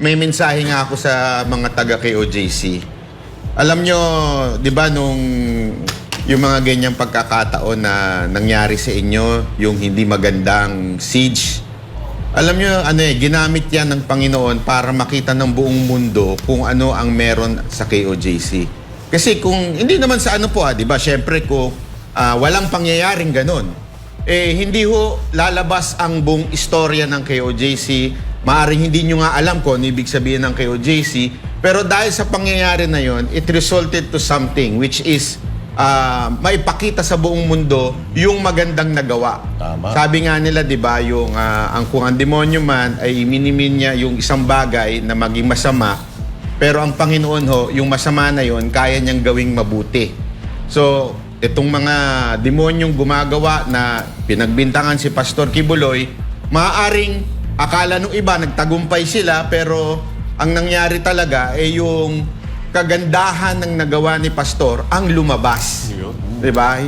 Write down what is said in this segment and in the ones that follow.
may mensahe nga ako sa mga taga KOJC. Alam nyo, di ba nung yung mga ganyang pagkakataon na nangyari sa inyo, yung hindi magandang siege, alam nyo, ano eh, ginamit yan ng Panginoon para makita ng buong mundo kung ano ang meron sa KOJC. Kasi kung, hindi naman sa ano po ah, di ba, syempre kung ah, walang pangyayaring ganun, eh hindi ho lalabas ang buong istorya ng KOJC. Maaring hindi nyo nga alam kung ano ibig sabihin ng KOJC. Pero dahil sa pangyayari na yon, it resulted to something which is ah, maipakita sa buong mundo yung magandang nagawa. Tama. Sabi nga nila, 'di ba, yung ah, ang kung ang demonyo man ay minimin niya yung isang bagay na maging masama, pero ang Panginoon ho, yung masama na yon kaya niyang gawing mabuti. So, itong mga demonyong gumagawa na pinagbintangan si Pastor Kibuloy, maaaring akala nung iba nagtagumpay sila pero ang nangyari talaga ay yung kagandahan ng nagawa ni Pastor ang lumabas. 'Di ba?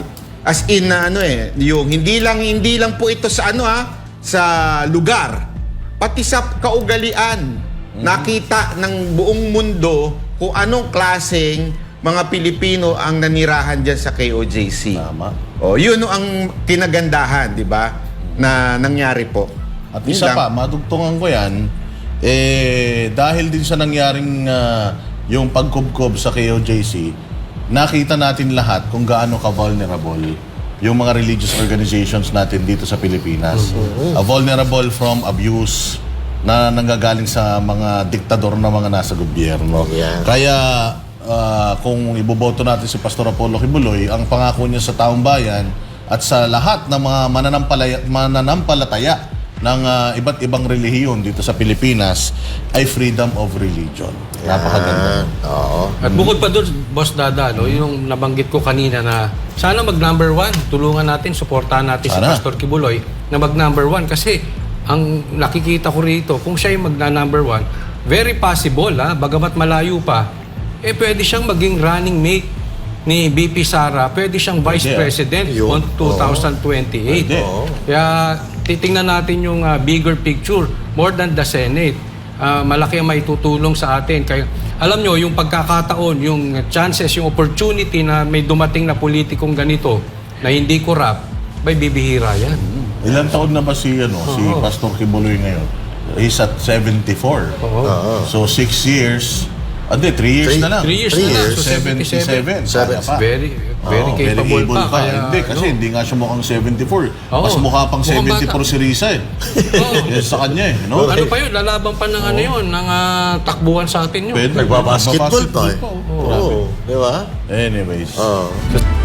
As in na ano eh, yung hindi lang hindi lang po ito sa ano ah, sa lugar, pati sa kaugalian. Nakita ng buong mundo kung anong klaseng mga Pilipino ang nanirahan diyan sa KOJC. Tama. Oh, yun no ang kinagandahan, 'di ba? Na nangyari po. At isa pa, madugtungan ko yan, eh, dahil din sa nangyaring ah, yung pagkubkob sa KOJC, nakita natin lahat kung gaano ka-vulnerable yung mga religious organizations natin dito sa Pilipinas. Ah, vulnerable from abuse na nanggagaling sa mga diktador na mga nasa gobyerno. Yeah. Kaya ah, kung iboboto natin si Pastor Apollo Kibuloy, ang pangako niya sa taong bayan at sa lahat ng mga mananampalaya, mananampalataya ng ah, iba't ibang relihiyon dito sa Pilipinas ay freedom of religion. Napakaganda. Yan. Oo. At bukod pa doon, Boss Dada, no, yung nabanggit ko kanina na sana mag number one, tulungan natin, suportahan natin si Sana. Pastor Kibuloy na mag number one kasi ang nakikita ko rito, kung siya yung magna number one, very possible, ha, bagamat malayo pa, eh pwede siyang maging running mate ni BP Sara, pwede siyang Vice Pwede, ah. President Yun. on 2028. Pwede. Kaya titingnan natin yung ah, bigger picture, more than the Senate. Ah, malaki ang maitutulong sa atin. Kaya alam nyo, yung pagkakataon, yung chances, yung opportunity na may dumating na politikong ganito na hindi corrupt, may bibihira yan. Ilan taon na ba si ano si Pastor Kibuloy ngayon? He's at 74. Oo. So six years, hindi, three years Three- na lang. Three years Three na lang. So 77. 77. Seven. Kaya pa. Very, very Oo, capable able pa. Kaya, hindi, kasi ano, hindi nga siya mukhang 74. Oo. Mas mukha pang Mukhang 74 bata. si Risa eh. Oo. Yes, sa kanya eh. No? Ano pa yun? Lalaban pa ng ano yun, ng ah, takbuhan sa atin yun. Pwede. Nagbabasketball pa eh. Nagbabasketball pa, oh. Oo. Di ba? Anyways. Oo.